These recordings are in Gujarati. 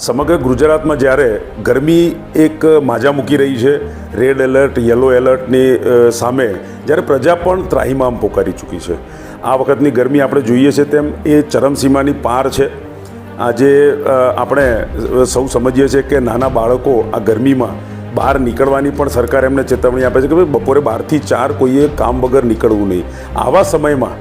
સમગ્ર ગુજરાતમાં જ્યારે ગરમી એક માજા મૂકી રહી છે રેડ એલર્ટ યલો એલર્ટની સામે, જ્યારે પ્રજા પણ ત્રાહિમામ પોકારી ચૂકી છે. આ વખતની ગરમી આપણે જોઈએ છે તેમ એ ચરમસીમાની પાર છે. આજે આપણે સૌ સમજીએ છીએ કે નાના બાળકો આ ગરમીમાં બહાર નીકળવાની પણ સરકાર એમને ચેતવણી આપે છે કે ભાઈ બપોરે બારથી ચાર કોઈએ કામ વગર નીકળવું નહીં. આવા સમયમાં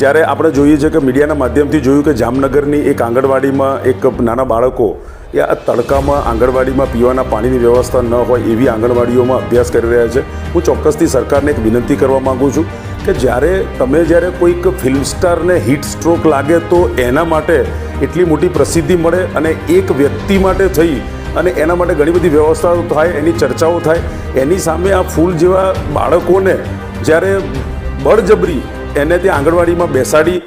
જ્યારે આપણે જોઈએ છે કે મીડિયાના માધ્યમથી જોયું કે જામનગરની એક આંગણવાડીમાં એક નાના બાળકો એ આ તડકામાં આંગણવાડીમાં પીવાના પાણીની વ્યવસ્થા ન હોય એવી આંગણવાડીઓમાં અભ્યાસ કરી રહ્યા છે. હું ચોક્કસથી સરકારને એક વિનંતી કરવા માગું છું કે જ્યારે તમે જ્યારે કોઈક ફિલ્મ સ્ટારને હિટ સ્ટ્રોક લાગે તો એના માટે એટલી મોટી પ્રસિદ્ધિ મળે અને એક વ્યક્તિ માટે થઈ અને એના માટે ઘણી બધી વ્યવસ્થાઓ થાય, એની ચર્ચાઓ થાય. એની સામે આ ફૂલ જેવા બાળકોને જ્યારે બળજબરી એને ત્યાં આંગણવાડીમાં બેસાડી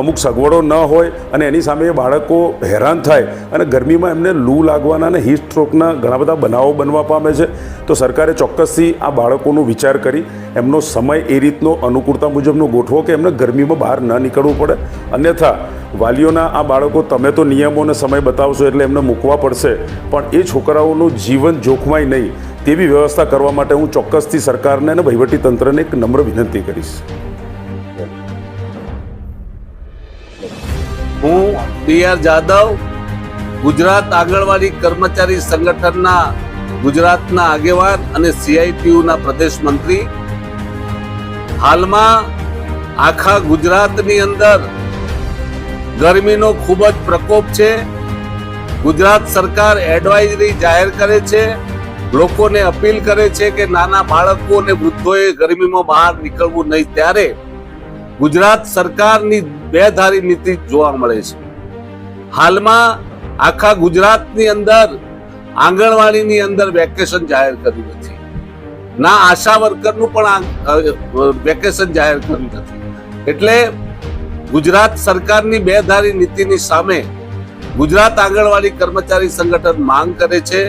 અમુક સગવડો ન હોય અને એની સામે બાળકો હેરાન થાય અને ગરમીમાં એમને લૂ લાગવાના અને હીટ સ્ટ્રોકના ઘણા બધા બનાવો બનવા પામે છે. તો સરકારે ચોક્કસથી આ બાળકોનો વિચાર કરી, એમનો સમય એ રીતનો અનુકૂળતા મુજબનો ગોઠવો કે એમને ગરમીમાં બહાર ન નીકળવું પડે. અન્યથા, વાલીઓના આ બાળકો તમે તો નિયમો અને સમય બતાવશો એટલે એમને મૂકવા પડશે, પણ એ છોકરાઓનું જીવન જોખમાય નહીં. તેવી વ્યવસ્થા કરવા માટે હું ચોક્કસથી સરકારને અને વહીવટી તંત્રને એક નમ્ર વિનંતી કરીશ. બી આર જાદવ ગુજરાત આંગણવાડી કર્મચારી સંગઠનના ગુજરાતના આગેવાન અને સીઆઈટીયુના પ્રદેશ મંત્રી. હાલમાં આખા ગુજરાતની અંદર ગરમીનો ખૂબ જ પ્રકોપ છે. ગુજરાત સરકાર એડવાઇઝરી જાહેર કરે છે. લોકોને અપીલ કરે છે કે નાના બાળકો અને વૃદ્ધોએ ગરમીમાં બહાર નીકળવું નહીં. ત્યારે ગુજરાત સરકારની બેધારી નીતિ જોવા મળે છે. હાલમાં આખા ગુજરાતની અંદર, આંગણવાડીની અંદર વેકેશન જાહેર કર્યું નથી. ના આશા વર્કરનું પણ વેકેશન જાહેર કર્યું નથી. એટલે ગુજરાત સરકારની બેધારી નીતિની સામે ગુજરાત આંગણવાડી કર્મચારી સંગઠન માંગ કરે છે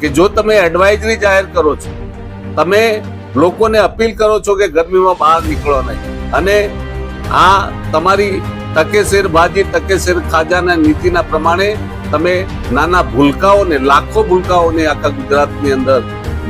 કે જો તમે એડવાઇઝરી જાહેર કરો છો, તમે લોકોને અપીલ કરો છો કે ગરમીમાં બહાર નીકળો નહીં. અને આ તમારી તકેસેર બાજી, તકેસેર ખાજાના નીતિના પ્રમાણે તમે નાના ભૂલકાઓને, લાખો ભૂલકાઓને આખા ગુજરાતની અંદર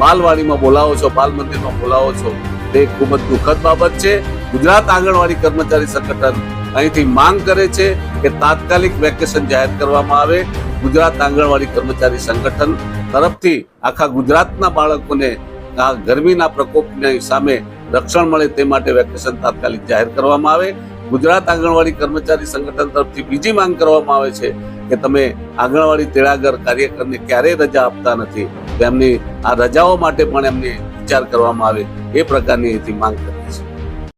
બાલવાડીમાં બોલાવો છો બાલ મંદિરમાં બોલાવો છો. તે ખૂબ જ દુઃખદ બાબત છે. ગુજરાત આંગણવાડી કર્મચારી સંગઠન અહીંથી માંગ કરે છે કે તાત્કાલિક વેકેશન જાહેર કરવામાં આવે. ગુજરાત આંગણવાડી કર્મચારી સંગઠન તરફથી આખા ગુજરાતના બાળકોને આ ગરમીના પ્રકોપની સામે રક્ષણ મળે તે માટે વેકેશન તાત્કાલિક જાહેર કરવામાં આવે. ગુજરાત આંગણવાડી કર્મચારી સંગઠન તરફથી બીજી માંગ કરવામાં આવે છે કે તમે આંગણવાડી તેડાગર કાર્યકરને ક્યારેય રજા આપતા નથી. તેમની આ રજાઓ માટે પણ એમને વિચાર કરવામાં આવે એ પ્રકારની અહીંથી માંગ કરી છીએ.